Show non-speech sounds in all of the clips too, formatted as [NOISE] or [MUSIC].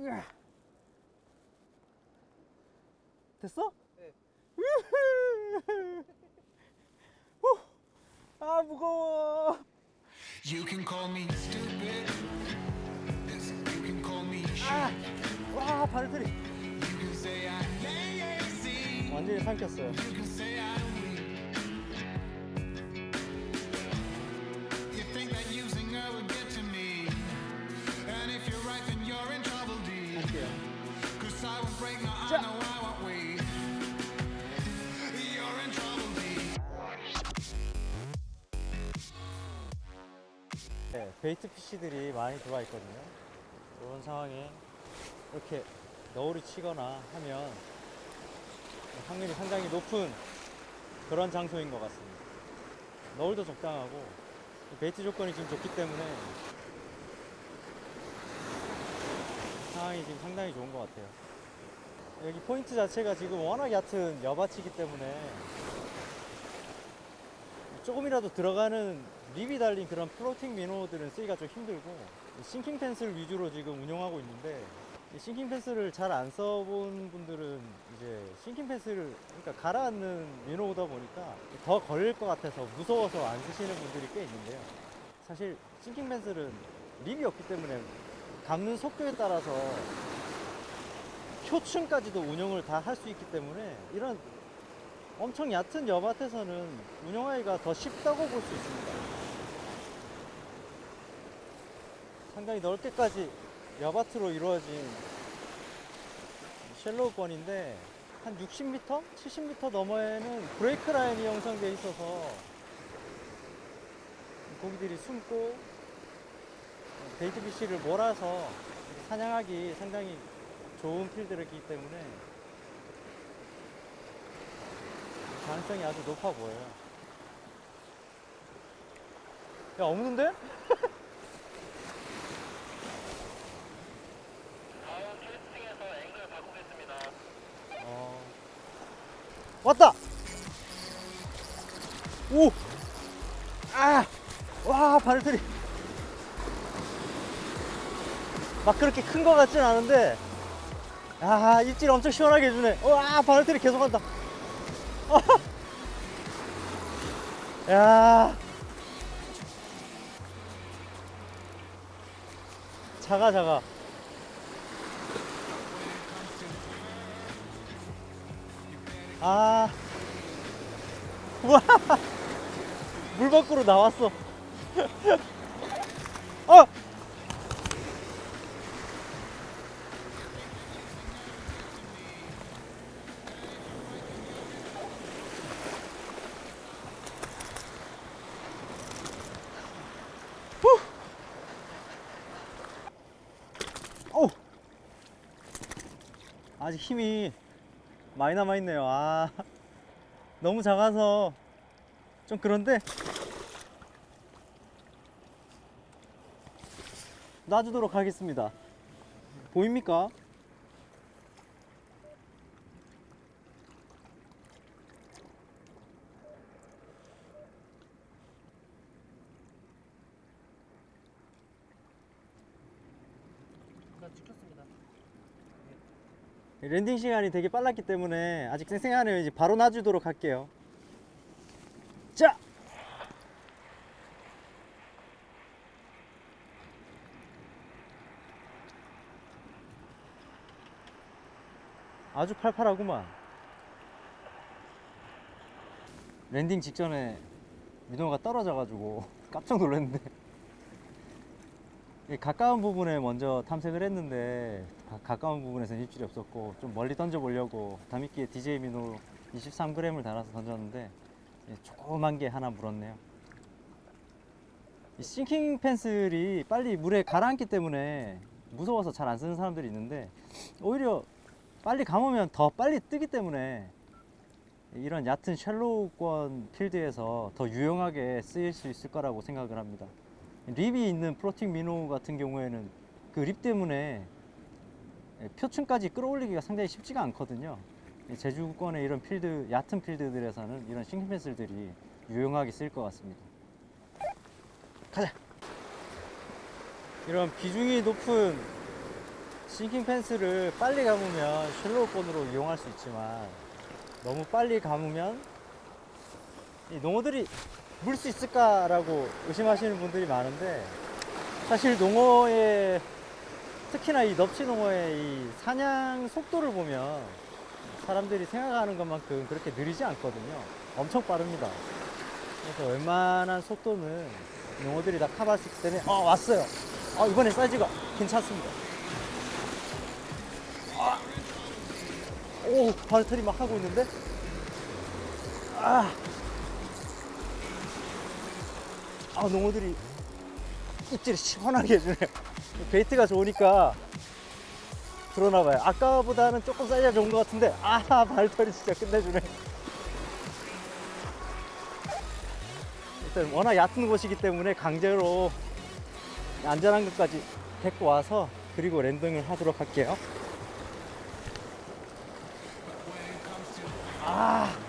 으아. 됐어? 네. 후. 아 무거워. You can call me stupid. You can call me 아. 와 발들이 You can say I'm lazy. 완전히 삼켰어요. You can say I'm 베이트 피쉬들이 많이 들어와 있거든요. 이런 상황에 이렇게 너울이 치거나 하면 확률이 상당히 높은 그런 장소인 것 같습니다. 너울도 적당하고 베이트 조건이 지금 좋기 때문에 상황이 지금 상당히 좋은 것 같아요. 여기 포인트 자체가 지금 워낙 얕은 여밭이기 때문에 조금이라도 들어가는 립이 달린 그런 플로팅 미노들은 쓰기가 좀 힘들고 싱킹 펜스를 위주로 지금 운영하고 있는데 이 싱킹 펜스를 잘안 써본 분들은 이제 싱킹 펜스를 그러니까 가라앉는 미노다 보니까 더 걸릴 것 같아서 무서워서 안 쓰시는 분들이 꽤 있는데요. 사실 싱킹 펜스는 립이 없기 때문에 감는 속도에 따라서 표층까지도 운영을 다 할 수 있기 때문에 이런 엄청 얕은 여밭에서는 운영하기가 더 쉽다고 볼 수 있습니다. 상당히 넓게까지 여밭으로 이루어진 쉘로우권인데 한 60m? 70m 너머에는 브레이크 라인이 형성되어 있어서 고기들이 숨고 데이트 비시를 몰아서 사냥하기 상당히 좋은 필드이기 때문에 가능성이 아주 높아 보여요. 야, 없는데? [LAUGHS] 어. 왔다! 오! 아! 와, 바늘들이. 막 그렇게 큰거 같진 않은데, 아, 입질 엄청 시원하게 해주네. 와, 바늘들이 계속 간다. 야. 작아, 작아. 아. 와. 물 밖으로 나왔어. [LAUGHS] 어! 아직 힘이 많이 남아 있네요. 아, [LAUGHS] 너무 작아서 좀 그런데 놔주도록 하겠습니다. 보입니까? 찍혔습니다. 랜딩 시간이 되게 빨랐기 때문에 아직 생생하네요. 이제 바로 놔주도록 할게요. 자! 아주 팔팔하구만. 랜딩 직전에 민호가 떨어져가지고 [LAUGHS] 깜짝 놀랐는데 이 가까운 부분에 먼저 탐색을 했는데 가, 가까운 부분에서는 입질이 없었고 좀 멀리 던져보려고 다미끼에 DJ 민호 23g을 달아서 던졌는데 예, 조그만 게 하나 물었네요. 이 싱킹 펜슬이 빨리 물에 가라앉기 때문에 무서워서 잘 안 쓰는 사람들이 있는데 오히려 빨리 감으면 더 빨리 뜨기 때문에 이런 얕은 샬로우권 필드에서 더 유용하게 쓰일 수 있을 거라고 생각을 합니다. 립이 있는 플로팅 미노 같은 경우에는 그 립 때문에 표층까지 끌어올리기가 상당히 쉽지가 않거든요. 이 제주권의 이런 필드, 얕은 필드들에서는 이런 싱킹 펜슬들이 유용하게 쓰일 것 같습니다. 가자! 이런 비중이 높은 싱킹 펜스를 빨리 감으면 쉘로우권으로 이용할 수 있지만 너무 빨리 감으면 이 농어들이 물 수 있을까라고 의심하시는 분들이 많은데 사실 농어의 특히나 이 넙치 농어의 이 사냥 속도를 보면 사람들이 생각하는 것만큼 그렇게 느리지 않거든요. 엄청 빠릅니다. 그래서 웬만한 속도는 농어들이 다 있기 때문에 어 왔어요. 어 이번에 사이즈가 괜찮습니다. 아. 오 발털이 막 하고 있는데 아, 아 농어들이 입질을 시원하게 해주네요. 베이트가 좋으니까 그러나 봐요. 아까보다는 조금 사이즈가 좋은 것 같은데 아 발털이 진짜 끝내주네. 일단 워낙 얕은 곳이기 때문에 강제로 안전한 곳까지 데리고 와서 그리고 랜딩을 하도록 할게요. 아.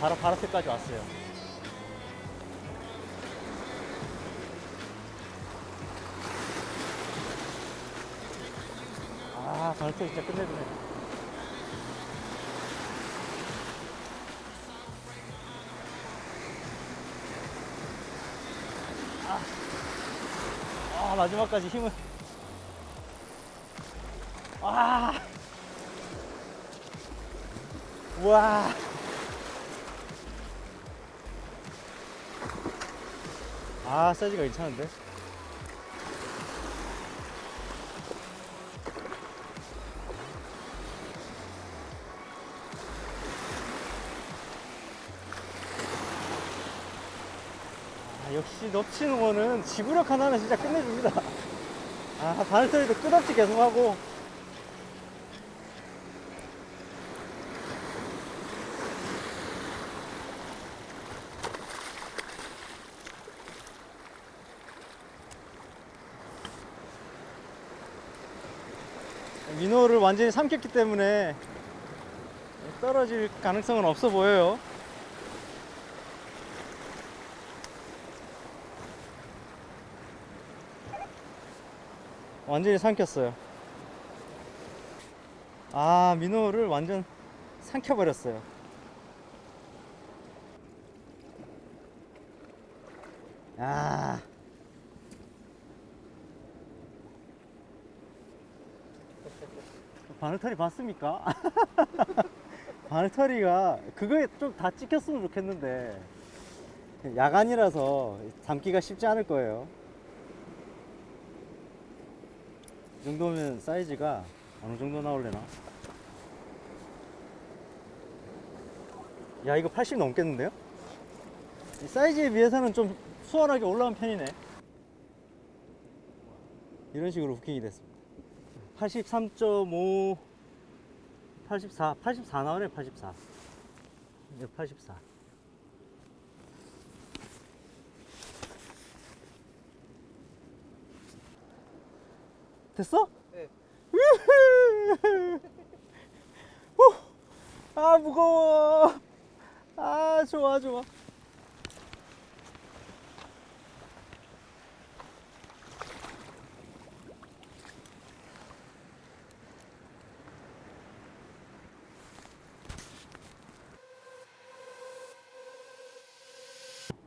바로 바로트까지 왔어요. 아, 바로트 진짜 끝내주네. 아, 아 마지막까지 힘을. 와. 와. 아, 사이즈가 괜찮은데? 아, 역시 넙치는 거는 지구력 하나는 진짜 끝내줍니다. 아, 바늘 소리도 끝없이 계속하고. 민호를 완전히 삼켰기 때문에 떨어질 가능성은 없어 보여요. 완전히 삼켰어요. 아, 민호를 완전 삼켜버렸어요. 아. 바늘털이 봤습니까? [LAUGHS] 바늘털이가 그거에 좀 다 찍혔으면 좋겠는데 야간이라서 담기가 쉽지 않을 거예요. 이 정도면 사이즈가 어느 정도 나올래나? 야 이거 80 넘겠는데요? 이 사이즈에 비해서는 좀 수월하게 올라온 편이네. 이런 식으로 후킹이 됐습니다. 83.5 84 84 나오네 84 이제 84 됐어? 네. 후! [LAUGHS] 아 무거워 아 좋아 좋아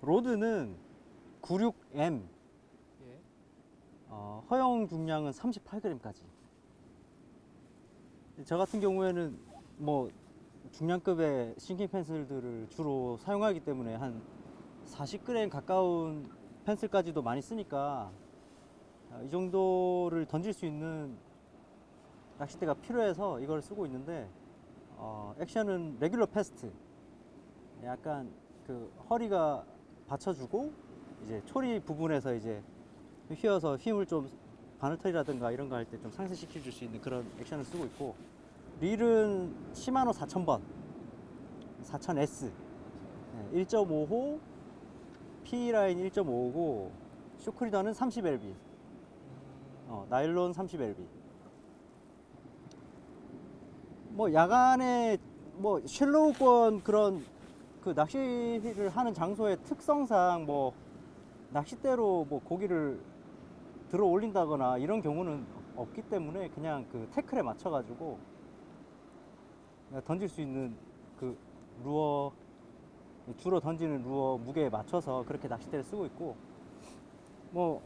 로드는 96M 예. 어, 허용 중량은 38g까지. 저 같은 경우에는 뭐 중량급의 싱킹 펜슬들을 주로 사용하기 때문에 한 40g 가까운 펜슬까지도 많이 쓰니까 어, 이 정도를 던질 수 있는 낚싯대가 필요해서 이걸 쓰고 있는데 어, 액션은 레귤러 패스트 약간 그 허리가 받쳐주고 이제 초리 부분에서 이제 휘어서 힘을 좀 바늘털이라든가 이런 거 할 때 좀 상쇄시켜 줄 수 있는 그런 액션을 쓰고 있고 릴은 시마노 4000번 4000S 1.5호 P라인 1.5호고 쇼크리더는 30LB 어, 나일론 30LB 뭐 야간에 뭐 쉘로우권 그런 그 낚시를 하는 장소의 특성상 뭐 낚싯대로 뭐 고기를 들어 올린다거나 이런 경우는 없기 때문에 그냥 그 태클에 맞춰가지고 던질 수 있는 그 루어 주로 던지는 루어 무게에 맞춰서 그렇게 낚싯대를 쓰고 있고 뭐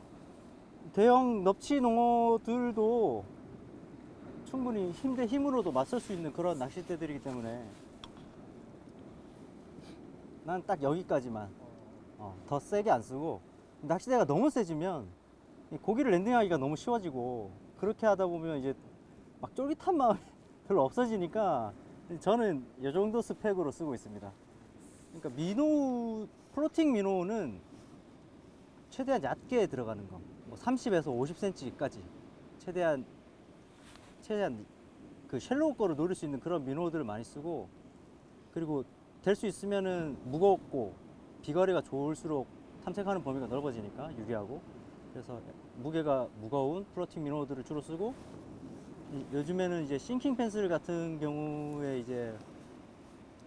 대형 넙치 농어들도 충분히 힘대 힘으로도 맞설 수 있는 그런 낚싯대들이기 때문에 난 딱 여기까지만. 어, 더 세게 안 쓰고. 낚싯대가 너무 세지면 이 고기를 랜딩하기가 너무 쉬워지고 그렇게 하다 보면 이제 막 쫄깃한 마음이 [LAUGHS] 별로 없어지니까 저는 이 정도 스펙으로 쓰고 있습니다. 그러니까 민호 플로팅 민호는 최대한 얕게 들어가는 거, 뭐 30에서 50cm까지 최대한 최대한 그 쉘로우 거를 노릴 수 있는 그런 민호들을 많이 쓰고 그리고 될 수 있으면은 무겁고 비거리가 좋을수록 탐색하는 범위가 넓어지니까 유리하고 그래서 무게가 무거운 플로팅 민호들을 주로 쓰고 이- 요즘에는 이제 싱킹 펜슬 같은 경우에 이제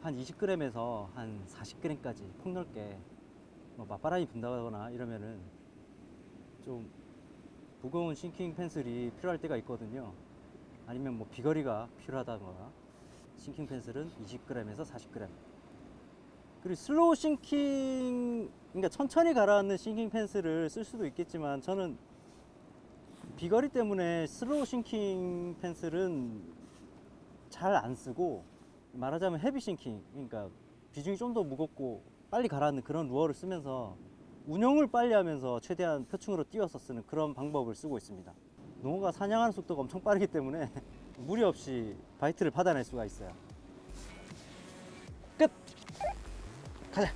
한 20g에서 한 40g까지 폭넓게 뭐 맞바람이 분다거나 이러면은 좀 무거운 싱킹 펜슬이 필요할 때가 있거든요. 아니면 뭐 비거리가 필요하다거나 싱킹 펜슬은 20g에서 40g. 그리고 슬로우 싱킹, 그러니까 천천히 가라앉는 싱킹 펜슬을 쓸 수도 있겠지만 저는 비거리 때문에 슬로우 싱킹 펜슬은 잘 안 쓰고 말하자면 헤비 싱킹, 그러니까 비중이 좀 더 무겁고 빨리 가라앉는 그런 루어를 쓰면서 운영을 빨리 하면서 최대한 표층으로 띄워서 쓰는 그런 방법을 쓰고 있습니다. 농어가 사냥하는 속도가 엄청 빠르기 때문에 [LAUGHS] 무리 없이 바이트를 받아낼 수가 있어요. 가자!